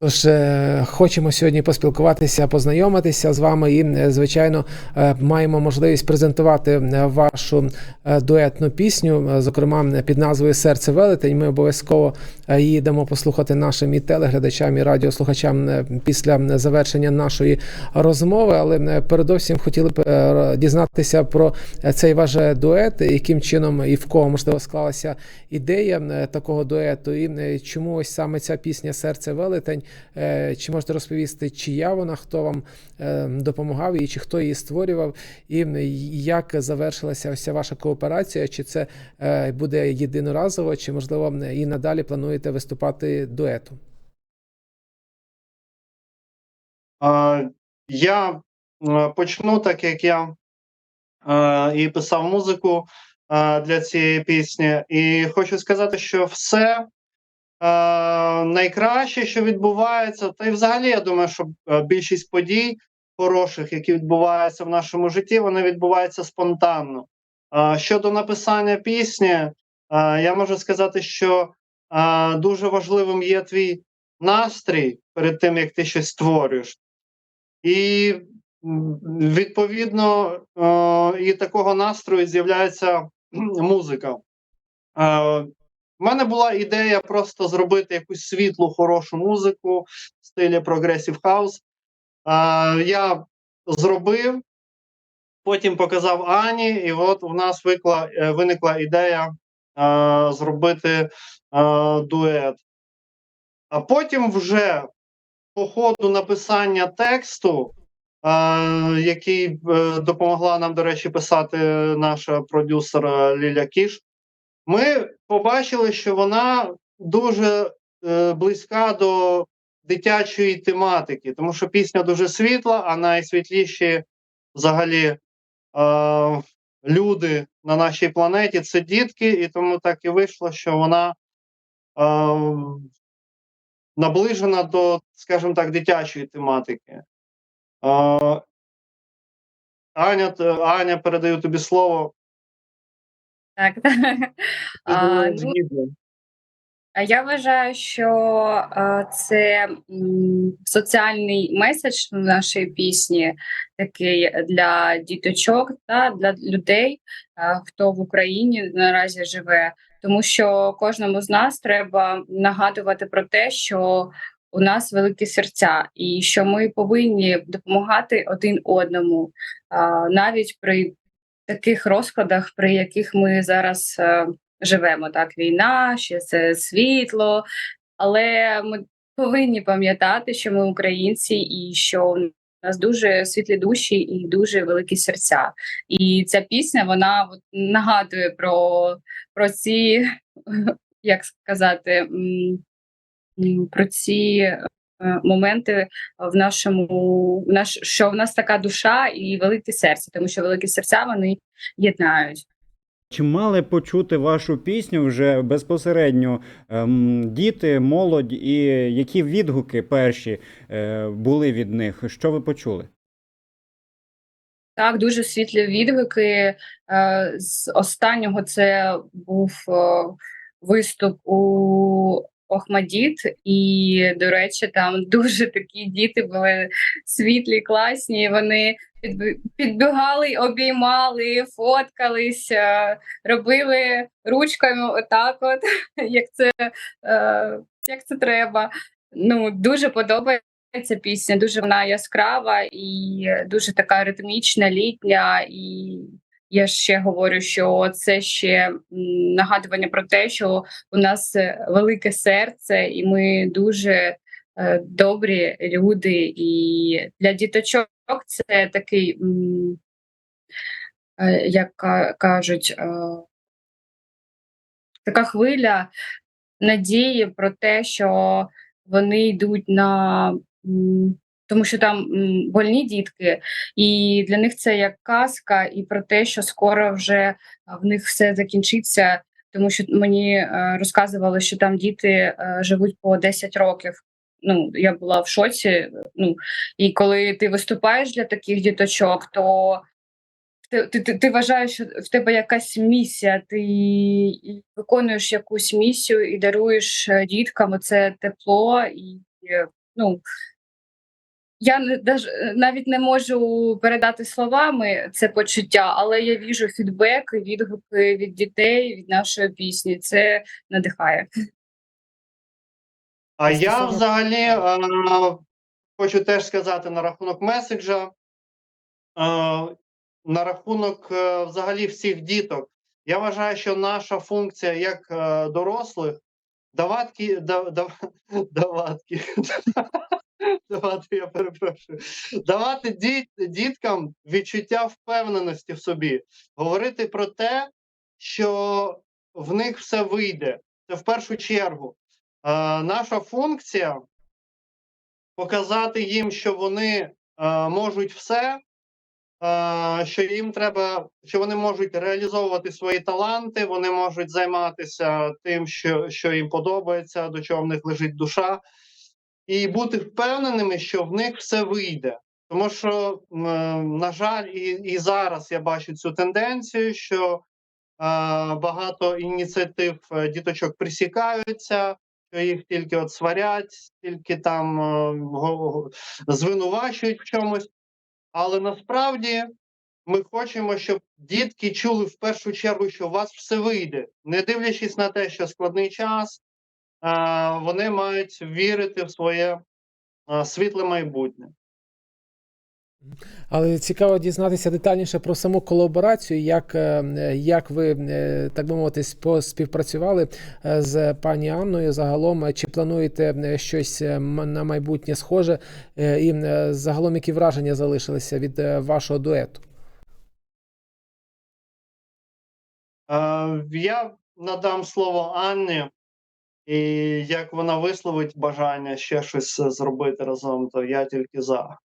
Тож е, хочемо сьогодні поспілкуватися, познайомитися з вами і, е, звичайно, е, маємо можливість презентувати вашу дуетну пісню, зокрема під назвою Серце велетень. Ми обов'язково її дамо послухати нашим і телеглядачам, і радіослухачам після завершення нашої розмови. Але передовсім хотіли б дізнатися про цей ваш дует, яким чином і в кого можливо склалася ідея такого дуету, і чому ось саме ця пісня Серце велетень. Е, Чи можете розповісти, чия вона, хто вам е, допомагав і чи хто її створював, і як завершилася ця ваша кооперація? Чи це е, буде єдиноразово, чи можливо і надалі плануєте виступати дуетом? Е, Я почну, так як я і писав музику для цієї пісні, і хочу сказати, що все найкраще, що відбувається, та й взагалі я думаю, що е, більшість подій хороших, які відбуваються в нашому житті, вони відбуваються спонтанно. Е, Щодо написання пісні, е, я можу сказати, що е, дуже важливим є твій настрій перед тим, як ти щось створюєш. І відповідно е, і такого настрою з'являється музика. В мене була ідея просто зробити якусь світлу, хорошу музику в стилі Progressive House. Е, я зробив, потім показав Ані, і от у нас викла, е, виникла ідея е, зробити е, дует. А потім вже по ходу написання тексту, який е, допомогла нам, до речі, писати наша продюсер е, Ліля Кіш, ми побачили, що вона дуже е, близька до дитячої тематики, тому що пісня дуже світла, а найсвітліші взагалі е, люди на нашій планеті це дітки, і тому так і вийшло, що вона. Е, наближена до, скажімо так, дитячої тематики. Е, Аня, Аня, передаю тобі слово. Так, так. А, ну, я вважаю, що а, це м, соціальний меседж нашої пісні, такий для діточок та для людей, а, хто в Україні наразі живе. Тому що кожному з нас треба нагадувати про те, що у нас великі серця, і що ми повинні допомагати один одному, а, навіть при таких розкладах, при яких ми зараз е, живемо. Так, війна, ще це світло, але ми повинні пам'ятати, що ми українці, і що у нас дуже світлі душі і дуже великі серця. І ця пісня вона от нагадує про, про ці, як сказати, про ці. Е, Моменти в нашому в наш що в нас така душа і велике серце, тому що великі серця вони єднають. Чи мали почути вашу пісню вже безпосередньо ем, діти, молодь, і які відгуки перші е, були від них? Що ви почули? Так, дуже світлі відгуки. Е, З останнього це був е, виступ у Охмадіт, і, до речі, там дуже такі діти були світлі, класні. Вони підбі- підбігали, обіймали, фоткались, е, робили ручками отак, от як це, е, як це треба. Ну, дуже подобається пісня, дуже вона яскрава і дуже така ритмічна, літня. І я ще говорю, що це ще нагадування про те, що у нас е, велике серце, і ми дуже е, добрі люди. І для діточок це такий, е, як кажуть, така хвиля надії про те, що вони йдуть на тому, що там больні дітки, і для них це як казка, і про те, що скоро вже в них все закінчиться. Тому що мені е, розказували, що там діти е, живуть по 10 років. Ну, я була в шоці. Ну, і коли ти виступаєш для таких діточок, то ти, ти, ти, вважаєш, що в тебе якась місія, ти виконуєш якусь місію і даруєш е, діткам це тепло і е, ну. Я не навіть не можу передати словами це почуття, але я віжу фідбек, відгуки від дітей від нашої пісні. Це надихає. А я взагалі е, хочу теж сказати на рахунок меседжа, е, на рахунок е, взагалі всіх діток. Я вважаю, що наша функція як е, дорослих даватки, да, да, даватки, давати, я перепрошую, давати діт, діткам відчуття впевненості в собі, говорити про те, що в них все вийде. Це в першу чергу. Е, наша функція показати їм, що вони е, можуть все, е, що їм треба, що вони можуть реалізовувати свої таланти, вони можуть займатися тим, що, що їм подобається, до чого в них лежить душа, і бути впевненими, що в них все вийде. Тому що, е, на жаль, і, і зараз я бачу цю тенденцію, що е, багато ініціатив е, діточок присікаються, що їх тільки от сварять, тільки там е, звинувачують в чомусь. Але насправді ми хочемо, щоб дітки чули в першу чергу, що у вас все вийде, не дивлячись на те, що складний час, вони мають вірити в своє світле майбутнє. Але цікаво дізнатися детальніше про саму колаборацію, як, е, як ви, е, так би мовити, співпрацювали е, з пані Анною. Загалом, чи плануєте щось на майбутнє схоже, і загалом які враження залишилися від вашого дуету? Я надам слово Анні, і як вона висловить бажання ще щось е, зробити разом, то я тільки за.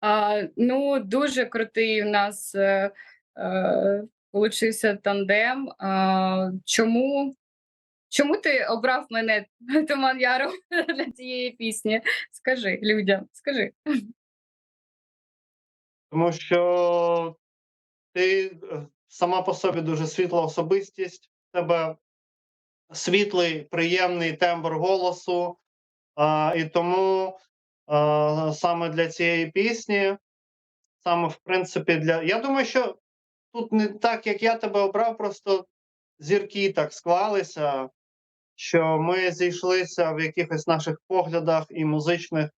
А, ну, дуже крутий у нас е, е, получився тандем. А, чому, чому ти обрав мене, Туман Яру, для цієї пісні? Скажи людям, скажи. Тому що ти е, сама по собі дуже світла особистість, тебе світлий, приємний тембр голосу. А, і тому а, саме для цієї пісні, саме в принципі, для. Я думаю, що тут не так, як я тебе обрав, просто зірки так склалися, що ми зійшлися в якихось наших поглядах і музичних,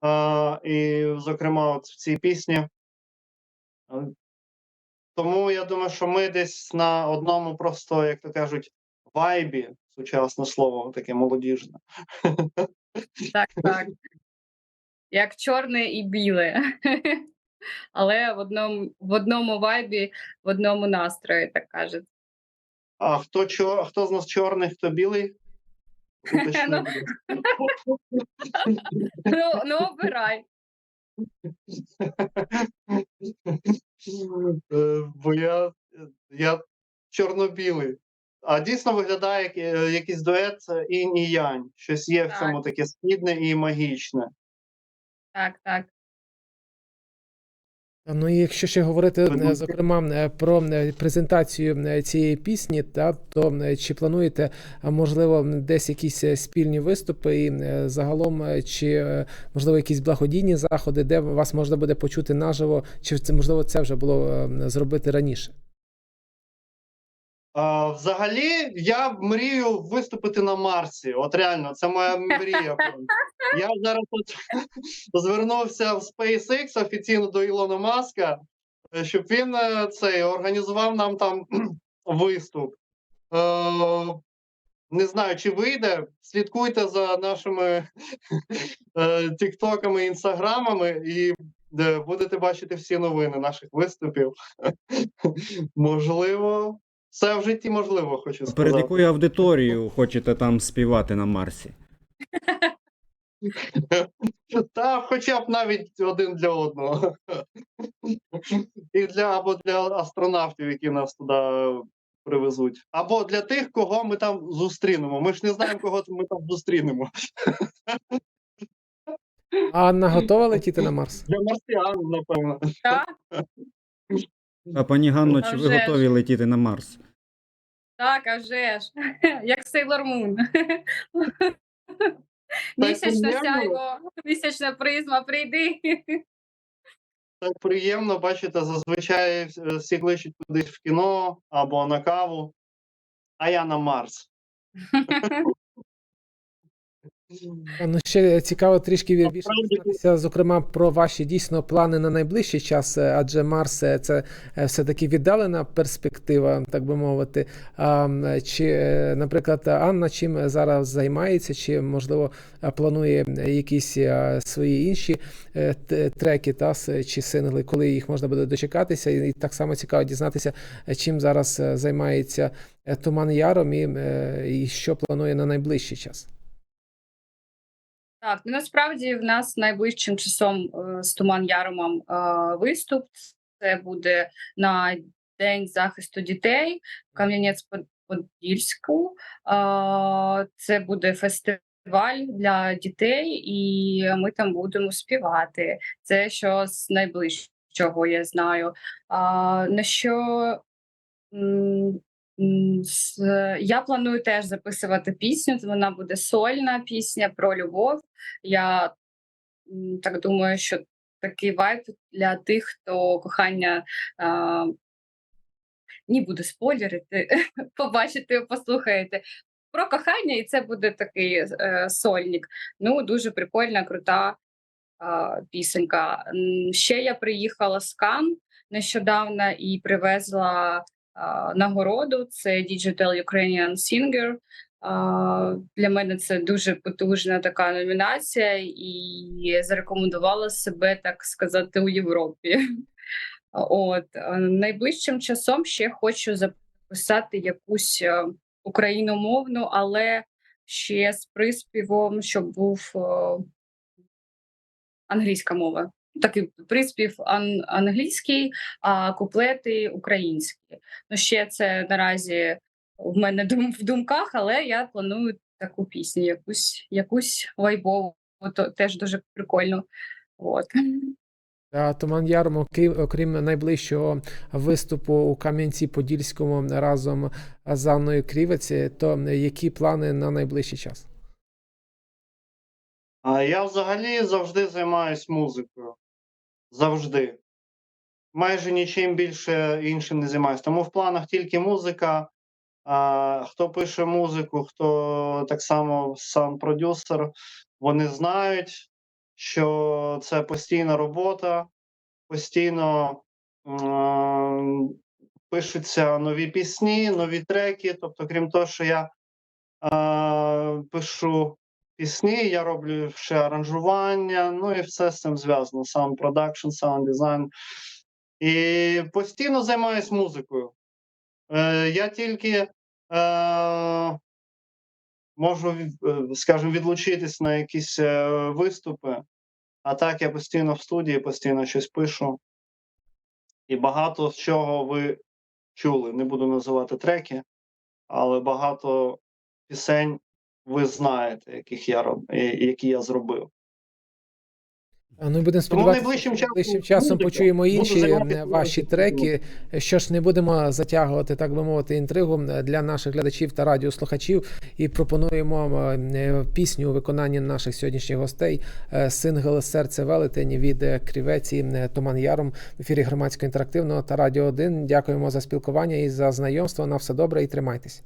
а, і, зокрема, от в цій пісні. Тому я думаю, що ми десь на одному просто, як то кажуть, вайбі, сучасне слово, таке молодіжне. Так, так. Як чорне і біле. Але в одному, в одному вайбі, в одному настрої, так кажуть. А хто чо, хто з нас чорний, хто білий? Ну, ну обирай. Е, Бо я, я чорно-білий. А дійсно виглядає як е, якийсь дует е, інь і янь. Щось є в Так. цьому таке східне і магічне. Так, так. Ну і якщо ще говорити, е, зокрема, е, про е, презентацію цієї пісні, та то чи плануєте, можливо, десь якісь спільні виступи, і загалом, чи можливо якісь благодійні заходи, де вас можна буде почути наживо, чи це можливо це вже було е, зробити раніше? Взагалі, я мрію виступити на Марсі. От реально, це моя мрія. Я зараз от звернувся в SpaceX офіційно до Ілона Маска, е, щоб він е, цей організував нам там виступ. Е, не знаю, чи вийде. Слідкуйте за нашими тіктоками, інстаграмами, і е, будете бачити всі новини наших виступів. Можливо, все в житті можливо, хочу Перед сказати. якою аудиторією хочете там співати на Марсі? Та хоча б навіть один для одного. І для або для астронавтів, які нас туди привезуть, або для тих, кого ми там зустрінемо. Ми ж не знаємо, кого ми там зустрінемо. А Анна готова летіти на Марс? Для марсіан, напевно. Так, А пані Ганно, чи ви вже ж. готові летіти на Марс? Так, а вже ж. Як Сейлор Мун. Місячна сяйво, місячна призма, прийди. Так приємно, бачите, зазвичай е, всі кличуть кудись в кіно або на каву, а я на Марс. Ну, ще цікаво трішки більше дізнатися, зокрема, про ваші дійсно плани на найближчий час, е, адже Марс е, це е, все-таки віддалена перспектива, так би мовити. А чи, е, наприклад, Анна чим зараз займається, чи можливо е, планує якісь е, свої інші е, треки, та чи сингли, коли їх можна буде дочекатися, і так само цікаво дізнатися, е, чим зараз е, займається е, Туман Яром і, е, і що планує на найближчий час. Так, ну насправді в нас найближчим часом е, з Туман Яромом е, виступ. Це буде на День захисту дітей в Кам'янець-Подільську. Е, Це буде фестиваль для дітей, і ми там будемо співати. Це що з найближчого я знаю. На що я планую теж записувати пісню. Вона буде сольна пісня про любов. Я так думаю, що такий вайб для тих, хто кохання. А, ні, буду спойлерити, побачите, послухаєте. Про кохання, і це буде такий е, сольник. Ну, дуже прикольна, крута е, пісенька. Ще я приїхала з Кан нещодавно і привезла нагороду. Це Digital Ukrainian Singer. Для мене це дуже потужна така номінація, і зарекомендувала себе, так сказати, у Європі. От найближчим часом ще хочу записати якусь е, україномовну, але ще з приспівом, щоб був е, англійська мова. Такий приспів ан- англійський, а куплети українські. Ну, ще це наразі в мене дум в думках, але я планую таку пісню, якусь, якусь вайбову, то теж дуже прикольно. От. А Туман Яром, окрім, найближчого виступу у Кам'янці-Подільському разом з Анною Крівець, то які плани на найближчий час? Я взагалі завжди займаюсь музикою. Завжди. Майже нічим більше іншим не займаюся. Тому в планах тільки музика. А, хто пише музику, хто так само сам продюсер, вони знають, що це постійна робота, постійно м, пишуться нові пісні, нові треки. Тобто, крім того, що я а, пишу пісні, я роблю ще аранжування, ну і все з цим зв'язано: саунд продакшн, саунд дизайн. І постійно займаюсь музикою. Е, я тільки е, можу, е, скажімо, відлучитись на якісь е, виступи, а так я постійно в студії, постійно щось пишу. І багато з чого ви чули. Не буду називати треки, але багато пісень ви знаєте, яких я роб... які я зробив. А, Ну, будемо сподіватися, найближчим часом найближчим часом почуємо інші ваші треки. Що ж, не будемо затягувати, так би мовити, інтригу для наших глядачів та радіослухачів. І пропонуємо е, пісню у виконанні наших сьогоднішніх гостей. е, Сингл Серце велетень від е, Крівець е, Туман Яром в ефірі громадського інтерактивного та Радіо 1. Дякуємо за спілкування і за знайомство. На все добре і тримайтесь.